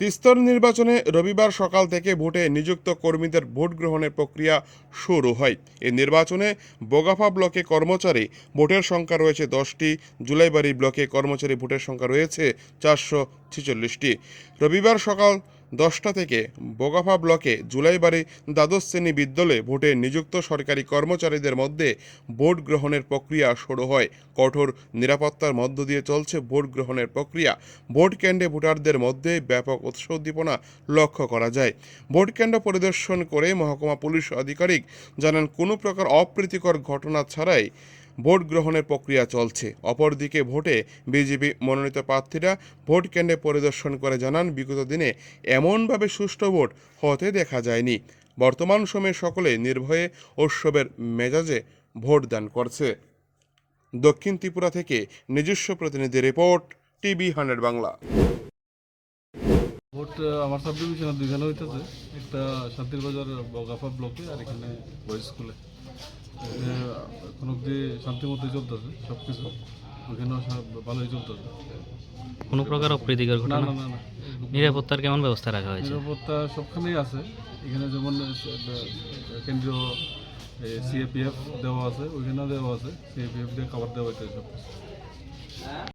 তিস্তর নির্বাচনে রবিবার সকাল থেকে ভোটে নিযুক্ত কর্মীদের ভোট গ্রহণের প্রক্রিয়া শুরু হয়। এই নির্বাচনে বোগাফা ব্লকে কর্মচারী ভোটের সংখ্যা রয়েছে দশটি, জুলাইবাড়ি ব্লকে কর্মচারী ভোটের সংখ্যা রয়েছে চারশো ছেচল্লিশটি। রবিবার সকাল দশটা থেকে বোগাফা ব্লকে জুলাইবারে দ্বাদশ শ্রেণি বিদ্যালয়ে ভোটে নিযুক্ত সরকারি কর্মচারীদের মধ্যে ভোট গ্রহণের প্রক্রিয়া শুরু হয়। কঠোর নিরাপত্তার মধ্য দিয়ে চলছে ভোট গ্রহণের প্রক্রিয়া। ভোট কেন্দ্রে ভোটারদের মধ্যে ব্যাপক উৎসাহ উদ্দীপনা লক্ষ্য করা যায়। ভোট কেন্দ্র পরিদর্শন করে মহকুমা পুলিশ আধিকারিক জানান, কোনো প্রকার অপ্রীতিকর ঘটনা ছাড়াই ভোট গ্রহণের প্রক্রিয়া চলছে। অপরদিকে ভোটে বিজেপি মনোনীত প্রার্থীরা ভোট কেন্দ্রে পরিদর্শন করে জানান, বিগত দিনে এমনভাবে সুষ্ঠু ভোট হতে দেখা যায়নি। বর্তমান সময়ে সকলে নির্ভয়ে উৎসবের মেজাজে ভোট দান করছে। দক্ষিণ ত্রিপুরা থেকে নিজস্ব প্রতিনিধি report, TV hundred Bangla. Vote আমার সাব ডিভিশনে দুইখানে হইতেছে। একটা শান্তির বাজার বগাফা ব্লকে আর এখানে বয়েজ স্কুলে এখানে অব্দি শান্তি মতো চলতেছে সব কিছু ওইখানেও ভালোই চলতেছে। কোনো প্রকার অপ্রীতিকর ঘটনা? না না না নিরাপত্তার কেমন ব্যবস্থা রাখা হয়েছে? নিরাপত্তা সবখানেই আছে। এখানে যেমন কেন্দ্রীয় সিএপিএফ দেওয়া আছে ওইখানেও দেওয়া আছে। সিএপিএফ দিয়ে খাবার দেওয়া হইতেছে সব